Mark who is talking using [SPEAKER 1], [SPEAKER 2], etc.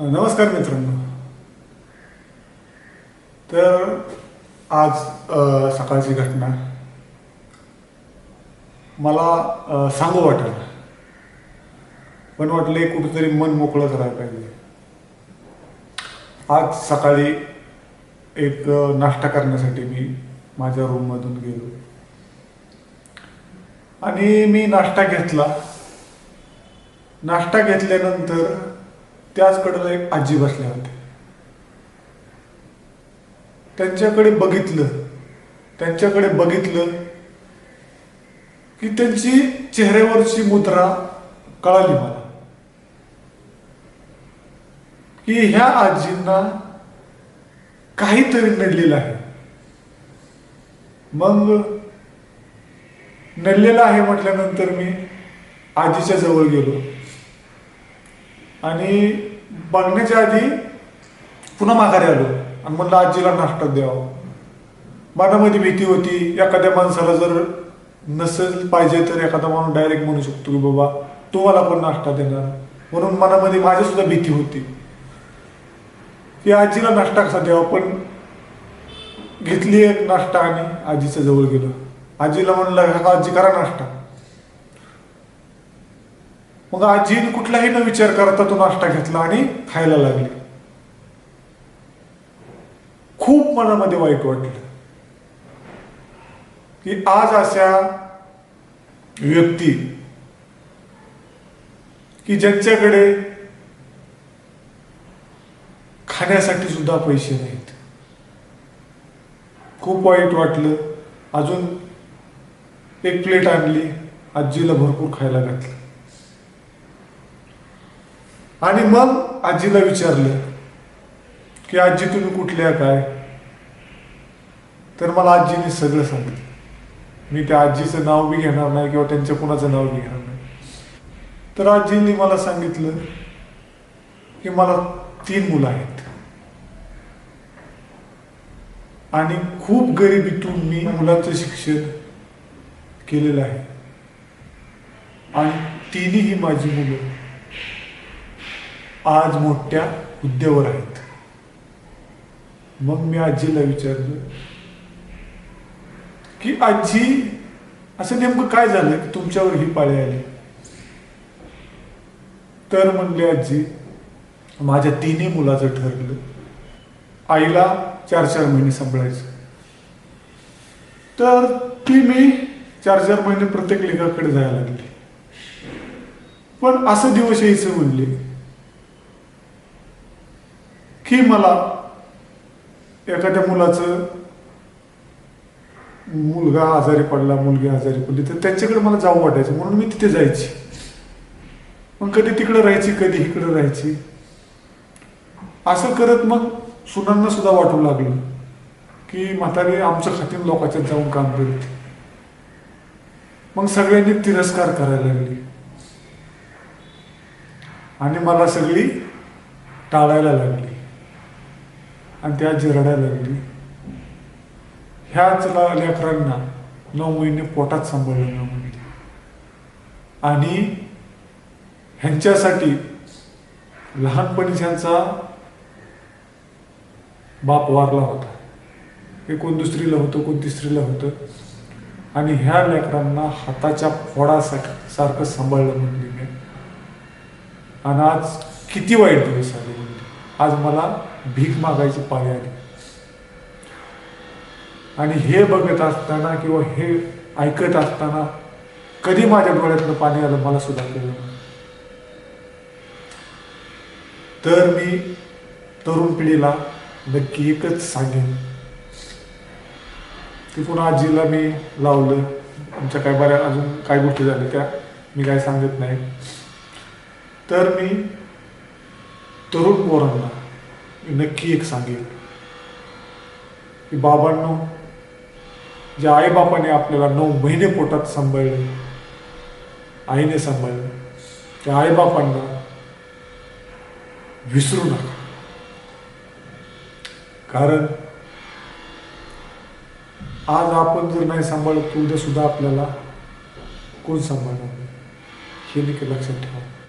[SPEAKER 1] नमस्कार मित्रांनो. तर आज सकाळची घटना मला सांगू वाटेल. पण वाटले कुठेतरी मन मोकळं करायला पाहिजे. आज सकाळी एक नाश्ता करण्यासाठी मी माझ्या रूममधून गेलो. आणि मी नाश्ता घेतला. नाश्ता घेतल्यानंतर त्याच कडेला एक आजी बसल्या होत्या त्यांच्याकडे बघितलं त्यांच्याकडे बघितलं की त्यांची चेहऱ्यावरची मुद्रा कळाली मला. की ह्या आजींना काहीतरी नडलेलं आहे. मग नडलेलं आहे म्हटल्यानंतर मी आजीच्या जवळ गेलो. आणि बघण्याच्या आधी पुन्हा माघारी आलो. आणि म्हणलं आजीला नाश्ता द्यावा. मनामध्ये भीती होती एखाद्या माणसाला जर नसेल पाहिजे तर एखादा माणूस डायरेक्ट म्हणू शकतो की बाबा तू मला पण नाश्ता देणार. म्हणून मनामध्ये माझी सुद्धा भीती होती. की आजीला नाश्ता कसा द्यावा? पण घेतली एक नाश्ता आणि आजीच्या जवळ गेलो. आजीला म्हणलं आजी करा नाश्ता. मग आजीने कुठलाही न विचार करता तो नाश्ता घेतला आणि खायला लागली. खूप मनामध्ये वाईट वाटलं. की आज अशा व्यक्ती की ज्यांच्याकडे खाण्यासाठी सुद्धा पैसे नाहीत. खूप वाईट वाटलं. अजून एक प्लेट आणली. आजीला भरपूर खायला घातलं. आणि मग आजीला विचारलं की आजी तुम्ही कुठल्या काय? तर मला आजीने सगळं सांगितलं. मी त्या आजीचं नाव बी घेणार नाही किंवा त्यांच्या कुणाचं नाव बी घेणार नाही. तर आजींनी मला सांगितलं की मला तीन मुलं आहेत. आणि खूप गरिबीतून मी मुलांचं शिक्षण केलेलं आहे. आणि तिन्ही माझी मुलं आज मोठ्या हुद्द्यावर आहेत. मग मी आजीला विचारलं की आजी असं नेमकं काय झालं की तुमच्यावर ही पाळी आली? तर म्हणले आजी माझ्या तिन्ही मुलाचं ठरलं. आईला चार चार महिने सांभाळायचं. तर ती मी चार चार महिने प्रत्येक लेखाकडे जायला लागली. पण असं दिवस यायचं म्हणले की मला एखाद्या मुलाचं मुलगा आजारी पडला मुलगी आजारी पडली तर त्यांच्याकडे मला जाऊ वाटायचं. म्हणून मी तिथे जायची. मग कधी तिकडे राहायची कधी इकडे राहायची. असं करत मग सुनांना सुद्धा वाटू लागलं की म्हातारी आमच्या खातीन लोकांच्यात जाऊन काम करते. मग सगळ्यांनी तिरस्कार करायला लागली. आणि मला सगळी टाळायला लागली. आणि त्या आजी रडायला लागली. ह्याच लेकरांना नऊ महिने पोटात सांभाळलं ना म्हणली. आणि ह्यांच्यासाठी लहानपणी ह्यांचा बाप वारला होता. हे कोण दुसरीला होतं कोण तिसरीला होतं. आणि ह्या लेकरांना हाताच्या फोडासारखं सारखं सांभाळलं म्हणली मी. आणि आज किती वाईट दिवस आले आज मला भीक मागायची पाळी आली. आणि हे बघत असताना किंवा हे ऐकत असताना कधी माझ्या डोळ्यातलं पाणी आलं मला सुद्धा केलं तर मी तरुण पिढीला नक्की एकच सांगेन. तिथून पुन्हा आजीला मी लावलं. आमच्या काय बऱ्या अजून काय गोष्टी झाल्या त्या मी काय सांगत नाही. तर मी तरुण पोरांना मी नक्की एक सांगेन की बाबांनो ज्या आईबापाने आपल्याला नऊ महिने पोटात सांभाळले आईने सांभाळलं त्या आईबापांना विसरू नका. कारण आज आपण जर नाही सांभाळत उद्या सुद्धा आपल्याला कोण सांभाळणार? हे देखील लक्षात ठेवा.